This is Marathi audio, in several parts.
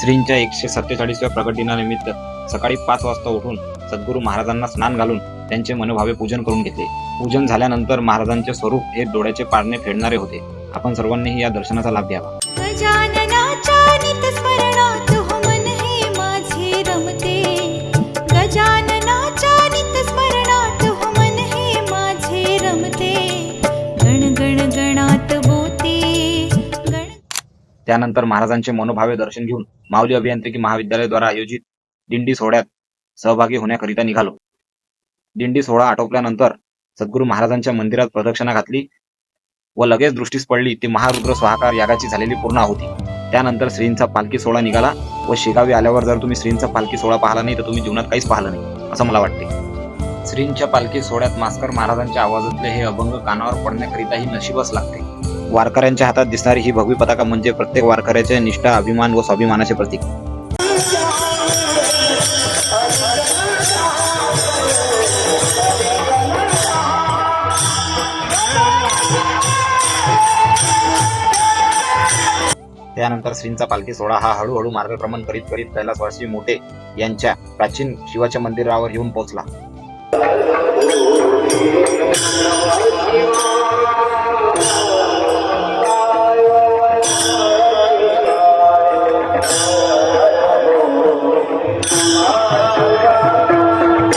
श्रींच्या एकशे सत्तेचाळीसव्या प्रगट दिनानिमित्त सकाळी पाच वाजता उठून सद्गुरू महाराजांना स्नान घालून त्यांचे मनोभावे पूजन करून घेतले. पूजन झाल्यानंतर महाराजांचे स्वरूप हे डोळ्याचे पारणे फेडणारे होते. आपण सर्वांनीही या दर्शनाचा लाभ घ्यावा. त्यानंतर महाराजांचे मनोभावे दर्शन घेऊन माऊली अभियांत्रिकी महाविद्यालयाद्वारा आयोजित दिंडी सोहळ्यात सहभागी होण्याकरिता निघालो. दिंडी सोहळा आटोपल्यानंतर सद्गुरू महाराजांच्या मंदिरात प्रदक्षिणा घातली व लगेच दृष्टीस पडली ती महारुद्र स्वाहाकार यागाची झालेली पूर्ण होती त्यानंतर श्रींचा पालखी सोहळा निघाला व शेगावी आल्यावर जर तुम्ही श्रींचा पालखी सोहळा पाहिला नाही तर तुम्ही जीवनात काहीच पाहिलं नाही असं मला वाटते. श्रींच्या पालखी सोहळ्यात मास्कर महाराजांच्या आवाजातले हे अभंग कानावर पडण्याकरिताही नशीबच लागते. वारकऱ्यांच्या हातात दिसणारी ही भगवी पताका म्हणजे प्रत्येक वारकऱ्याचे निष्ठा अभिमान व स्वाभिमानाचे प्रतीक. त्यानंतर श्रींचा पालखी सोहळा हा हळूहळू मार्गक्रमण करीत करीत कैलासवासी मोठे यांच्या प्राचीन शिवाच्या मंदिरावर येऊन पोहोचला.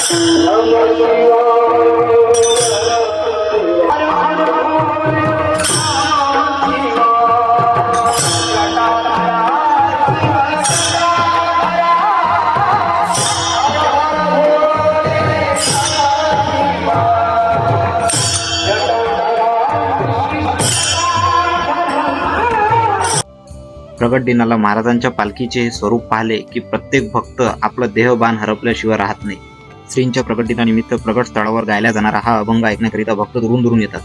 प्रगट दिनाला महाराजांच्या पालखीचे हे स्वरूप पाहिले की प्रत्येक भक्त आपलं देहबान हरपल्याशिवाय राहत नाही. श्रींच्या प्रगट दिनानिमित्त प्रगट स्थळावर गायला जाणारा हा अभंग ऐकण्याकरिता भक्त दुरून दुरून येतात.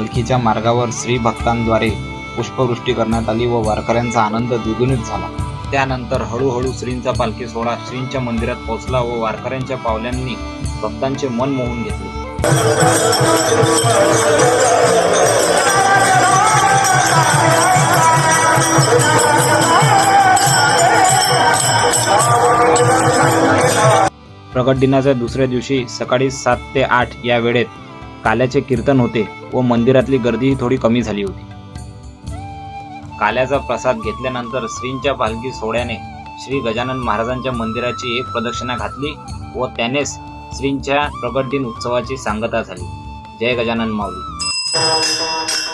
पालखीच्या मार्गावर श्री भक्तांद्वारे पुष्पवृष्टी करण्यात आली व वारकऱ्यांचा आनंद द्विगुणित झाला. त्यानंतर हळूहळू श्रींचा पालखी सोहळा श्रींच्या मंदिरात पोहोचला व वारकऱ्यांच्या पावल्यांनी भक्तांचे मन मोहून घेतले. प्रगट दिनाच्या दुसऱ्या दिवशी सकाळी सात ते आठ या वेळेत काल्याचे कीर्तन होते व मंदिरातली गर्दीही थोडी कमी झाली होती. काल्याचा प्रसाद घेतल्यानंतर श्रींच्या पालखी सोहळ्याने श्री गजानन महाराजांच्या मंदिराची एक प्रदक्षिणा घातली व त्यानेच श्रींच्या प्रगट दिन उत्सवाची सांगता झाली. जय गजानन माऊली.